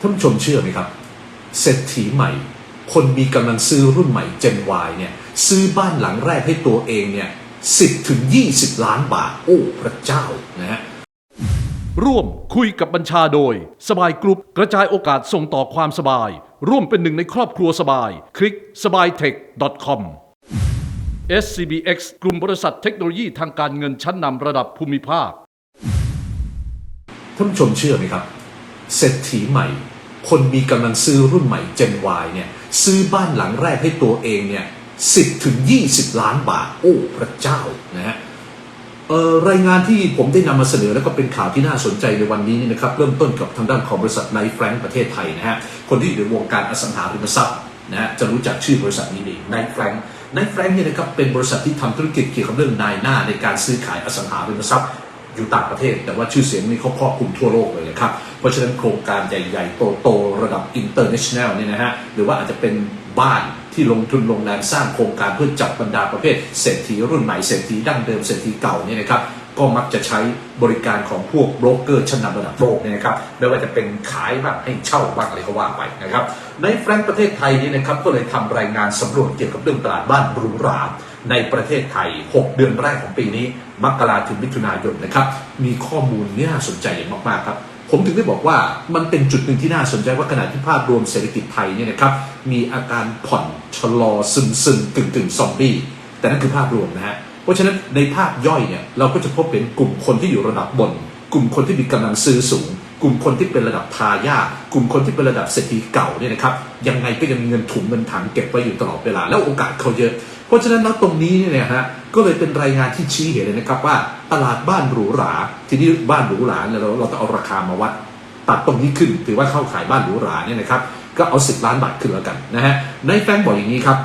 ท่านผู้ชมเชื่อไหมครับ เศรษฐีใหม่ คนมีกำลังซื้อรุ่นใหม่ Gen Y เนี่ยซื้อบ้านหลังแรกให้ตัวเองเนี่ย10ถึง 20 ล้านบาท โอ้ พระเจ้านะฮะร่วมคุยกับบัญชาโดย สบายกรุ๊ปกระจายโอกาสส่งต่อความสบาย ร่วมเป็นหนึ่งในครอบครัวสบาย คลิกสบายเทค .com SCBX กลุ่มบริษัทเทคโนโลยีทางการเงินชั้นนำระดับภูมิภาค ท่านผู้ชมเชื่อไหมครับ เศรษฐีใหม่ คนมีกำลังซื้อรุ่นใหม่ Gen Y เนี่ยซื้อบ้านหลังแรกให้ตัวเองเนี่ย10ถึง20ล้านบาท โอ้พระเจ้านะฮะรายงานที่ผมได้นำมาเสนอแล้วก็เป็นข่าวที่น่าสนใจในวันนี้นะครับเริ่มต้นกับทางด้านของบริษัทไนท์แฟรงประเทศไทยนะฮะคนที่อยู่ในวงการอสังหาริมทรัพย์นะฮะจะรู้จักชื่อบริษัทนี้ดีไนท์แฟรงไนท์แฟรงเนี่ยนะครับเป็นบริษัทที่ทำธุรกิจเกี่ยวกับเรื่องนายหน้าในการซื้อขายอสังหาริมทรัพย์ อยู่ต่างประเทศ แต่ว่าชื่อเสียงนี่เขาครอบคลุมทั่วโลกเลยนะครับ เพราะฉะนั้นโครงการใหญ่ๆ โตๆ ระดับ international เนี่ยนะฮะ หรือว่าอาจจะเป็นบ้านที่ลงทุนลงแรงสร้างโครงการเพื่อจับบรรดาประเภทเศรษฐีรุ่นใหม่เศรษฐีดั้งเดิมเศรษฐีเก่าเนี่ยนะครับก็มักจะใช้บริการของพวกโบรกเกอร์ชั้นนำระดับโลกเนี่ยนะครับไม่ว่าจะเป็นขายบ้างให้เช่าบ้างอะไรก็ว่าไปนะครับ ในแฟรงก์ประเทศไทยนี่นะครับก็เลยทำรายงานสำรวจเกี่ยวกับเรื่องตลาดบ้านหรูหรา ในประเทศไทย 6 เดือนแรกของปีนี้ มกราถึงมิถุนายนนะครับ มีข้อมูลน่าสนใจอย่างมากๆครับ ผมถึงได้บอกว่ามันเป็นจุดหนึ่งที่น่าสนใจว่าขณะที่ภาพรวมเศรษฐกิจไทยเนี่ยนะครับมีอาการผ่อนชะลอซึมซึมกึ่งกึ่งซอมบี้แต่นั่นคือภาพรวมนะฮะเพราะฉะนั้นในภาพย่อยเนี่ยเราก็จะพบเป็นกลุ่มคนที่อยู่ระดับบน กลุ่มคนที่มีกำลังซื้อสูง กลุ่มคนที่เป็นระดับทายาทกลุ่มคนที่เป็นระดับเศรษฐีเก่าเนี่ยนะครับยังไงก็ยังมีเงินถุงเงินถังเก็บไว้อยู่ตลอดเวลา แล้วโอกาสเขาเยอะ เพราะฉะนั้นแล้วตรงนี้เนี่ยฮะก็เลยเป็นรายงานที่ชี้เห็นเลยนะครับว่าตลาดบ้านหรูหรา ทีนี้บ้านหรูหราเนี่ยเราเราต้องเอาราคามาวัดตัดตรงนี้ขึ้นถือว่าเข้าขายบ้านหรูหราเนี่ยนะครับก็เอา 10 ล้านบาทขึ้นแล้วกันนะฮะในแฟงบอกอย่างนี้ครับ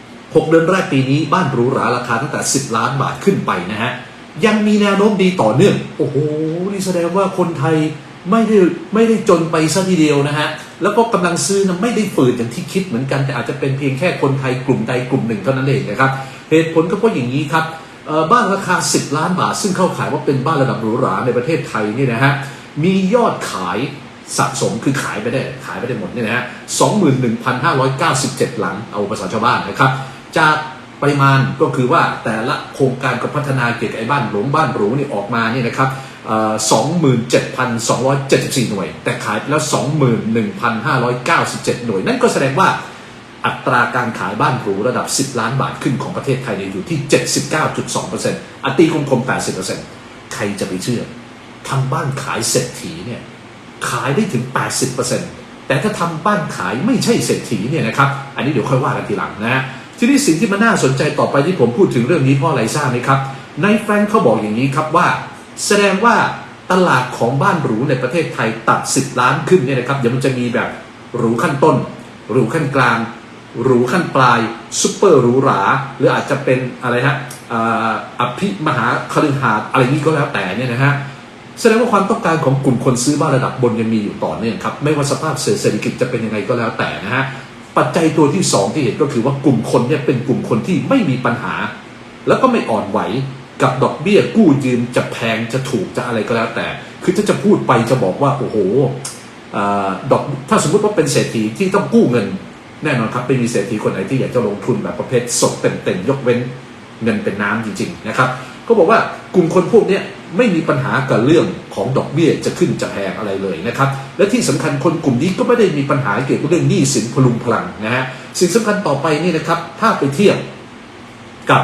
6 เดือนแรกปีนี้บ้านหรูหราราคาตั้งแต่ 10 ล้านบาทขึ้นไปนะฮะยังมีแนวโน้มดีต่อเนื่อง โอ้โหนี่แสดงว่าคนไทย ไม่ได้ไม่ได้จนไปซะทีเดียวนะฮะ แล้วก็กำลังซื้อนะไม่ได้ฝืดอย่างที่คิดเหมือนกันแต่อาจจะเป็นเพียงแค่คนไทยกลุ่มใดกลุ่มหนึ่งเท่านั้นเองนะครับ เหตุผลก็เพราะอย่างนี้ครับบ้านราคา 10 ล้านบาท ซึ่งเข้าขายว่าเป็นบ้านระดับหรูหราในประเทศไทยนี่นะฮะมียอดขายสะสมคือขายไปได้ขายไปได้หมดเนี่ยนะฮะ21,597 หลังเอาภาษาชาวบ้านนะครับ จากปริมาณก็คือว่าแต่ละโครงการกับพัฒนาเกี่ยวกับไอ้บ้านหลวงบ้านหรูนี่ออกมาเนี่ยนะครับ สองหมื่นเจ็ดพันสองร้อยเจ็ดสิบสี่หน่วย แต่ขายไปแล้วสองหมื่นหน่วย นั่นก็แสดงว่าอัตราการขายบ้านหรูระดับ 10 ล้านบาทขึ้นของประเทศไทยอยู่ที่ 79.2%อัตรีคมคม 80%ใครจะไปเชื่อทำบ้านขายเศรษฐีเนี่ยขายได้ถึง 80%แต่ถ้าทำบ้านขายไม่ใช่เศรษฐีเนี่ยนะครับ อันนี้เดี๋ยวค่อยว่ากันทีหลังนะฮะทีนี้สิ่งที่มันน่าสนใจต่อไปที่ผมพูดถึงเรื่องนี้เพราะอะไรทราบไหมครับ ในแฟรงค์เขาบอกอย่างนี้ครับว่า แสดงว่าตลาดของบ้านหรูในประเทศไทยตัด 10 ล้านขึ้นเนี่ยนะครับเดี๋ยวมันจะมีแบบหรูขั้นต้น หรูขั้นกลาง หรูขั้นปลายซุปเปอร์หรูหรา หรืออาจจะเป็นอะไรฮะอภิมหาคฤหาสน์อะไรนี้ก็แล้วแต่เนี่ยนะฮะแสดงว่าความต้องการของกลุ่มคนซื้อบ้านระดับบนยังมีอยู่ต่อเนื่องครับไม่ว่าสภาพเศรษฐกิจจะเป็นยังไงก็แล้วแต่นะฮะปัจจัยตัวที่สองที่เห็นก็คือว่ากลุ่มคนเนี่ยเป็นกลุ่มคนที่ไม่มีปัญหา แล้วก็ไม่อ่อนไหว กับดอกเบี้ยกู้ยืมจะแพงจะถูกจะอะไรก็แล้วแต่ คือถ้าจะพูดไปจะบอกว่าโอ้โหอดอกถ้าสมมติว่าเป็นเศรษฐีที่ต้องกู้เงิน แน่นอนครับไม่มีเศรษฐีคนไหนที่อยากจะลงทุนแบบประเภทสดเต็มๆยกเว้นเงินเป็นน้ำจริง ๆ นะครับ ก็บอกว่ากลุ่มคนพวกนี้ไม่มีปัญหากับเรื่องของดอกเบี้ยจะขึ้นจะแพงอะไรเลยนะครับ และที่สำคัญคนกลุ่มนี้ก็ไม่ได้มีปัญหาเกี่ยวกับเรื่องหนี้สินพลุงพลังนะฮะสิ่งสำคัญต่อไปนี่นะครับ ถ้าไปเทียบกับ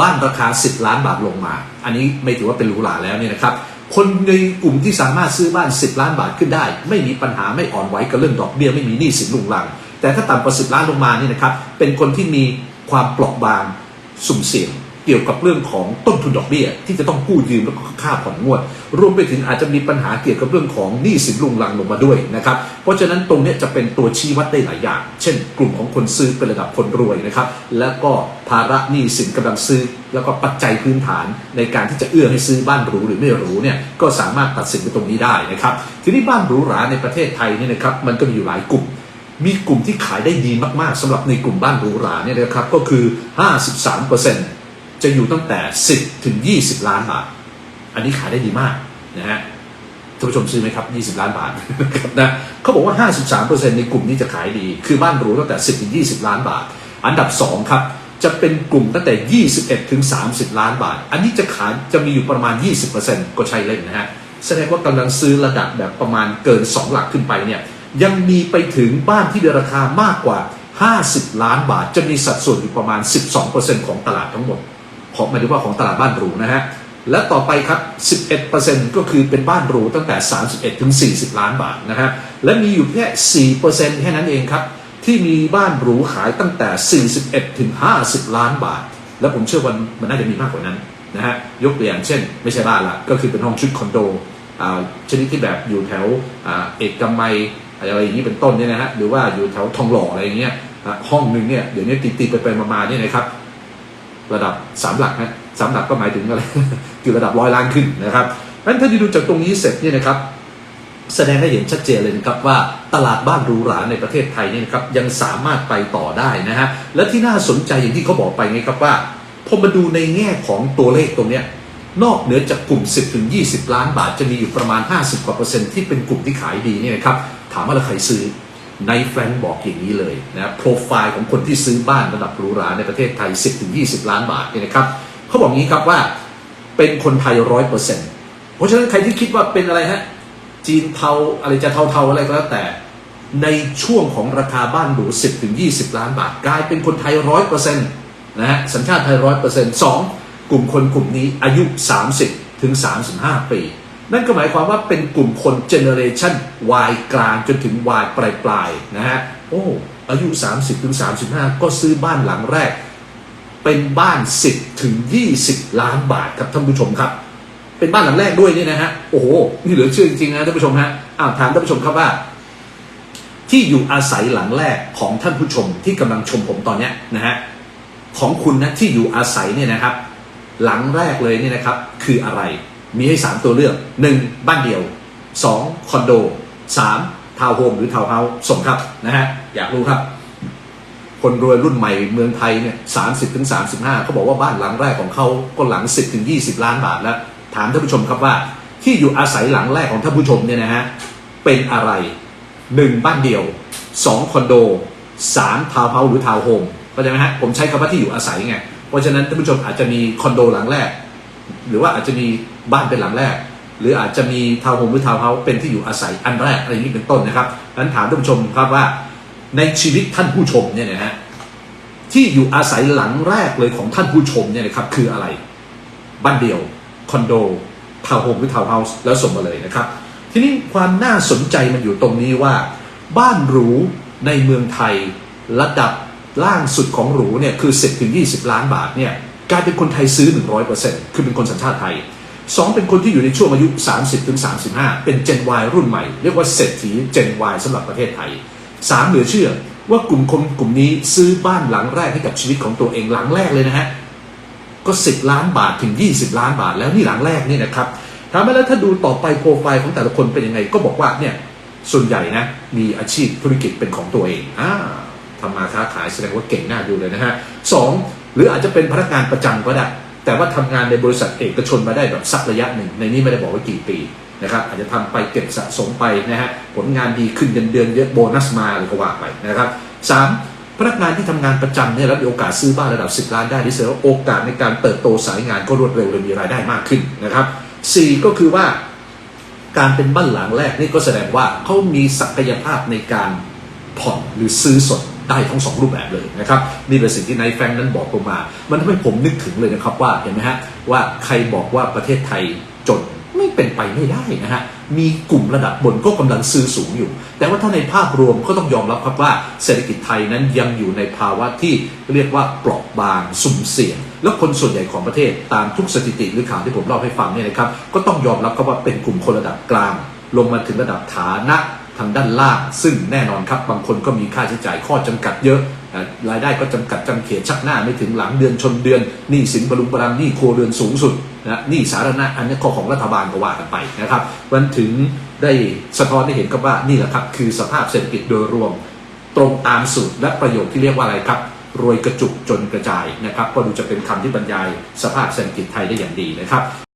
บ้านราคา 10 ล้านบาทลงมา อันนี้ไม่ถือว่าเป็นหรูหราแล้วเนี่ยนะครับ คนในกลุ่มที่สามารถซื้อบ้าน 10 ล้านบาทขึ้นได้ ไม่มีปัญหาไม่อ่อนไหวกับเรื่องดอกเบี้ยไม่มีหนี้สินลุงลัง แต่ถ้าต่ำกว่า10 ล้านลงมานี่นะครับ เป็นคนที่มีความเปราะบางสุ่มเสี่ยง เกี่ยวกับเรื่องของต้นทุนดอกเบี้ย ที่จะต้องกู้ยืมแล้วก็ค่าผ่อนงวด รวมไปถึงอาจจะมีปัญหาเกี่ยวกับเรื่องของหนี้สินลุงลังลงมาด้วยนะครับเพราะฉะนั้นตรงนี้จะเป็นตัวชี้วัดได้หลายอย่าง เช่น กลุ่มของคนซื้อเป็นระดับคนรวยนะครับแล้วก็ภาระหนี้สินกำลังซื้อ แล้วก็ปัจจัยพื้นฐานในการที่จะเอื้อให้ซื้อบ้านหรูหรือไม่หรูเนี่ยก็สามารถตัดสินไปตรงนี้ได้นะครับทีนี้บ้านหรูหราในประเทศไทยเนี่ยนะครับมันก็มีอยู่หลายกลุ่มมีกลุ่มที่ขายได้ดีมาก ๆสำหรับในกลุ่มบ้านหรูหราเนี่ยนะครับก็คือ 53% จะอยู่ตั้งแต่ 10 ถึง 20 ล้านบาท อันนี้ขายได้ดีมากนะฮะท่านผู้ชมซื้อไหมครับ 20 ล้านบาทนะครับนะเขาบอกว่า 53%ในกลุ่มนี้จะขายดี คือบ้านหรูตั้งแต่ 10 ถึง 20 ล้านบาท อันดับ 2 ครับ จะเป็นกลุ่มตั้งแต่ 21 ถึง 30 ล้านบาท อันนี้จะขายจะมีอยู่ประมาณ 20%ก็ใช่เล่นนะฮะ แสดงว่ากำลังซื้อระดับแบบประมาณเกิน 2 หลักขึ้นไปเนี่ยยังมีไปถึงบ้านที่มีราคามากกว่า 50 ล้านบาท จะมีสัดส่วนอยู่ประมาณ 12%ของตลาดทั้งหมด ของหมายถึงว่าของตลาดบ้านหรูนะฮะและต่อไปครับ 11%ก็คือเป็นบ้านหรูตั้งแต่ 31 ถึง 40 ล้านบาทนะฮะและมีอยู่แค่ 4%แค่นั้นเองครับ ที่มีบ้านหรูขายตั้งแต่ 41 ถึง 50 ล้านบาท และผมเชื่อว่ามันน่าจะมีมากกว่านั้นนะฮะยกตัวอย่างเช่น ไม่ใช่บ้านละก็คือเป็นห้องชุดคอนโดอ่าชนิดที่แบบอยู่แถวอ่าเอกมัยอะไรอย่างนี้เป็นต้นเนี่ยนะฮะหรือว่าอยู่แถวทองหล่ออะไรอย่างเงี้ยอะห้องหนึ่งเนี่ยเดี๋ยวนี้ตีๆไปไปๆมาๆเนี่ยนะครับ ระดับสามหลักนะสามหลักก็หมายถึงอะไรคือระดับร้อยล้านขึ้นนะครับนั้นถ้าดูจากตรงนี้เสร็จเนี่ยนะครับแสดงให้เห็นชัดเจนเลยนะครับว่าตลาดบ้านหรูหราในประเทศไทยเนี่ยครับยังสามารถไปต่อได้นะฮะและที่น่าสนใจอย่างที่เขาบอกไปไงครับว่าพอมาดูในแง่ของตัวเลขตรงเนี้ยนอกเหนือจากกลุ่ม 10ถึง20 ล้านบาทจะมีอยู่ประมาณ 50กว่าเปอร์เซ็นต์ที่เป็นกลุ่มที่ขายดีเนี่ยนะครับถามว่าใครซื้อ ในแฟรงค์บอกอย่างนี้เลยนะโปรไฟล์ของคนที่ซื้อบ้านระดับหรูหราในประเทศไทย 10ถึง20 ล้านบาทเนี่ยนะครับเขาบอกงี้ครับว่าเป็นคนไทยร้อยเปอร์เซ็นต์เพราะฉะนั้นใครที่คิดว่าเป็นอะไรฮะจีนเทาอะไรจะเทาๆอะไรก็แล้วแต่ในช่วงของราคาบ้านหรู 10 ถึง 20 ล้านบาท กลายเป็นคนไทยร้อยเปอร์เซ็นต์นะฮะสัญชาติไทยร้อยเปอร์เซ็นต์สองกลุ่มคนกลุ่มนี้อายุ 30 ถึง 35 ปี นั่นก็หมายความว่าเป็นกลุ่มคนเจเนอเรชัน Y กลางจนถึง Y ปลายปลายๆนะฮะ โอ้ อายุ 30ถึง35 ก็ซื้อบ้านหลังแรก เป็นบ้าน 10ถึง20 ล้านบาทครับท่านผู้ชมครับ เป็นบ้านหลังแรกด้วยนี่นะฮะ โอ้โห นี่เหลือเชื่อจริงๆนะท่านผู้ชมฮะ อ้าวถามท่านผู้ชมครับว่า ที่อยู่อาศัยหลังแรกของท่านผู้ชมที่กำลังชมผมตอนเนี้ยนะฮะ ของคุณนะที่อยู่อาศัยเนี่ยนะครับ หลังแรกเลยเนี่ยนะครับ คืออะไร มีให้ 3 ตัวเลือก 1. บ้านเดี่ยว 2. คอนโด 3. ทาวน์โฮมหรือทาวน์เฮาส์ส่งครับนะฮะอยากรู้ครับ คนรวยรุ่นใหม่เมืองไทยเนี่ยสามสิบถึงสามสิบห้าเขาบอกว่าบ้านหลังแรกของเขาก็หลังสิบถึงยี่สิบล้านบาทแล้ว ถามท่านผู้ชมครับว่า ที่อยู่อาศัยหลังแรกของท่านผู้ชมเนี่ยนะฮะเป็นอะไรหนึ่งบ้านเดี่ยวสองคอนโดสามทาวน์เฮาส์หรือทาวน์โฮมเข้าใจไหมฮะผมใช้คำว่าที่อยู่อาศัยไงเพราะฉะนั้นท่านผู้ชมอาจจะมีคอนโดหลังแรก หรือว่าอาจจะมีบ้านเป็นหลังแรก หรืออาจจะมีทาวน์โฮมหรือทาวน์เฮาส์เป็นที่อยู่อาศัยอันแรกอะไรนี้เป็นต้นนะครับนั้นถามท่านผู้ชมครับว่า ในชีวิตท่านผู้ชมเนี่ยนะฮะที่อยู่อาศัยหลังแรกเลยของท่านผู้ชมเนี่ยนะครับคืออะไร บ้านเดี่ยวคอนโดทาวน์โฮมหรือทาวน์เฮาส์แล้วส่งมาเลยนะครับ ทีนี้ความน่าสนใจมันอยู่ตรงนี้ว่า บ้านหรูในเมืองไทยระดับล่างสุดของหรูเนี่ยคือ 10ถึง20 ล้านบาทเนี่ย กลายเป็นคนไทยซื้อ 100%คือเป็นคนสัญชาติไทยสองเป็นคนที่อยู่ในช่วงอายุ 30ถึง35 เป็น Gen Y รุ่นใหม่ เรียกว่าเศรษฐี Gen Y สำหรับประเทศไทยสามเหลือเชื่อว่ากลุ่มคนกลุ่มนี้ซื้อบ้านหลังแรกให้กับชีวิตของตัวเองหลังแรกเลยนะฮะก็ 10 ล้านบาทถึง 20 ล้านบาทแล้วนี่หลังแรกนี่นะครับถามมาแล้วถ้าดูต่อไปโปรไฟล์ของแต่ละคนเป็นยังไงก็บอกว่าเนี่ยส่วนใหญ่นะมีอาชีพธุรกิจเป็นของตัวเองอ่าทำมาค้าขายแสดงว่าเก่งหน่าดูเลยนะฮะสอง รืออาจจะเป็นพนักงานประจำก็ได้ แต่ว่าทำงานในบริษัทเอกชนมาได้แบบสักระยะหนึ่ง ในนี้ไม่ได้บอกว่ากี่ปีนะครับอาจจะทำไปเก็บสะสมไปนะฮะผลงานดีขึ้นเดือนเดือนเยอะโบนัสมาอะไรก็ว่าไปนะครับสามพนักงานที่ทำงานประจำเนี่ยแล้วมีโอกาสซื้อบ้านระดับ 10 ล้านได้ที่เสียว่าโอกาสในการเติบโตสายงานก็รวดเร็วเลยมีรายได้มากขึ้นนะครับสี่ก็คือว่าการเป็นบ้านหลังแรกนี่ก็แสดงว่าเขามีศักยภาพในการผ่อนหรือซื้อสด ได้ทั้งสองรูปแบบเลยนะครับนี่เป็นสิ่งที่นายแฟงนั้นบอกผมมา มันทำให้ผมนึกถึงเลยนะครับว่าเห็นไหมฮะว่าใครบอกว่าประเทศไทยจนไม่เป็นไปไม่ได้นะฮะมีกลุ่มระดับบนก็กำลังซื้อสูงอยู่ แต่ว่าถ้าในภาพรวมก็ต้องยอมรับครับว่าเศรษฐกิจไทยนั้นยังอยู่ในภาวะที่เรียกว่าเปราะบางสุ่มเสี่ยงแล้วคนส่วนใหญ่ของประเทศตามทุกสถิติหรือข่าวที่ผมเล่าให้ฟังเนี่ยนะครับก็ต้องยอมรับครับว่าเป็นกลุ่มคนระดับกลาง ลงมาถึงระดับฐานะ ทางด้านล่าง ซึ่งแน่นอนครับบางคนก็มีค่าใช้จ่ายข้อจำกัดเยอะรายได้ก็จำกัดจำเขตชักหน้าไม่ถึงหลังเดือนชนเดือนหนี้สินบรุงบรังหนี้ครัวเรือนสูงสุดนะหนี้สาธารณะอันนี้ข้อของรัฐบาลก็ว่ากันไปนะครับวันถึงได้สะท้อนให้เห็นกับว่านี่แหละครับคือสภาพเศรษฐกิจโดยรวม ตรงตามสูตรและประโยคที่เรียกว่าอะไรครับรวยกระจุกจนกระจายนะครับก็ดูจะเป็นคำที่บรรยายสภาพเศรษฐกิจไทยได้อย่างดีนะครับ